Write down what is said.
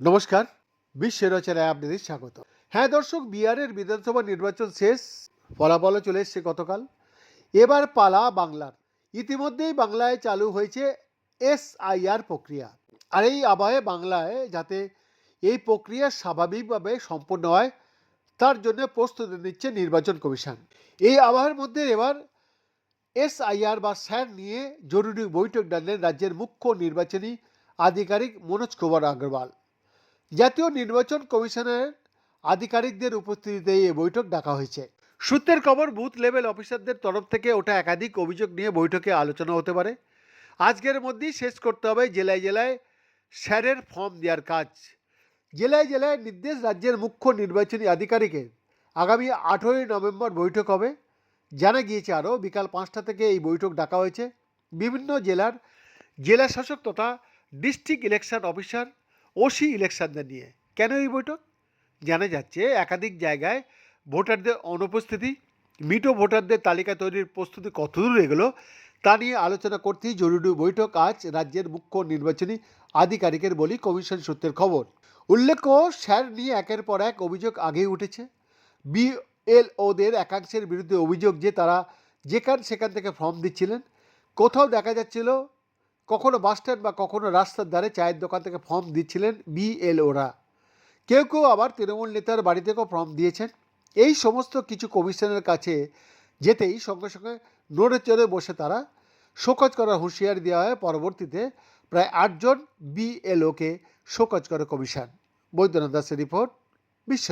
নমস্কার, বিশ্বের রচনায় আপনাদের স্বাগত। হ্যাঁ দর্শক, বিহারের বিধানসভা নির্বাচন শেষ, ফলাফলও চলে এসছে গতকাল। এবার পালা বাংলার। ইতিমধ্যেই বাংলায় চালু হয়েছে এসআইআর প্রক্রিয়া। আর এই আবহে বাংলায় যাতে এই প্রক্রিয়া স্বাভাবিকভাবে সম্পন্ন হয়, তার জন্য প্রস্তুতি নিচ্ছে নির্বাচন কমিশন। এই আবহের মধ্যে এবার এসআইআর বা স্যার নিয়ে জরুরি বৈঠক ডাকলেন রাজ্যের মুখ্য নির্বাচনী আধিকারিক মনোজ কুমার আগরওয়াল। জাতীয় নির্বাচন কমিশনের আধিকারিকদের উপস্থিতিতে এই বৈঠক ডাকা হয়েছে। সূত্রের খবর, বুথ লেভেল অফিসারদের তরফ থেকে ওটা একাধিক অভিযোগ নিয়ে বৈঠকে আলোচনা হতে পারে। আজকের মধ্যেই শেষ করতে হবে জেলায় জেলায় স্যারের ফর্ম দেওয়ার কাজ। জেলায় জেলায় নির্দেশ রাজ্যের মুখ্য নির্বাচনী আধিকারিকের। আগামী আঠেরোই নভেম্বর বৈঠক হবে। জানা গিয়েছে আরও, বিকাল পাঁচটা থেকে এই বৈঠক ডাকা হয়েছে। বিভিন্ন জেলার জেলা শাসক তথা ডিস্ট্রিক্ট ইলেকশন অফিসার, ওসি ইলেকশনদের নিয়ে। কেন এই বৈঠক? জানা যাচ্ছে, একাধিক জায়গায় ভোটারদের অনুপস্থিতি, মিটো ভোটারদের তালিকা তৈরির প্রস্তুতি কতদূর এগুলো তা নিয়ে আলোচনা করতেই জরুরি বৈঠক আজ রাজ্যের মুখ্য নির্বাচনী আধিকারিকের বলি কমিশন সূত্রের খবর। উল্লেখ্য, স্যার নিয়ে একের পর এক অভিযোগ আগেই উঠেছে। বিএলওদের একাংশের বিরুদ্ধে অভিযোগ যে তারা যেখান সেখান থেকে ফর্ম দিচ্ছিলেন। কোথাও দেখা যাচ্ছিল কখনো বাসস্ট্যান্ড বা কখনো রাস্তার ধারে চায়ের দোকান থেকে ফর্ম দিচ্ছিলেন বিএলওরা। কেউ কেউ আবার তৃণমূল নেতার বাড়ি থেকেও ফর্ম দিয়েছেন। এই সমস্ত কিছু কমিশনের কাছে যেতেই সঙ্গে সঙ্গে নড়ে চড়ে বসে তারা শোকজ করার হুঁশিয়ারি দেওয়া হয়। পরবর্তীতে প্রায় আটজন বিএলওকে শোকজ করে কমিশন। বৈদ্যনাথ দাসের রিপোর্ট বিশ্ব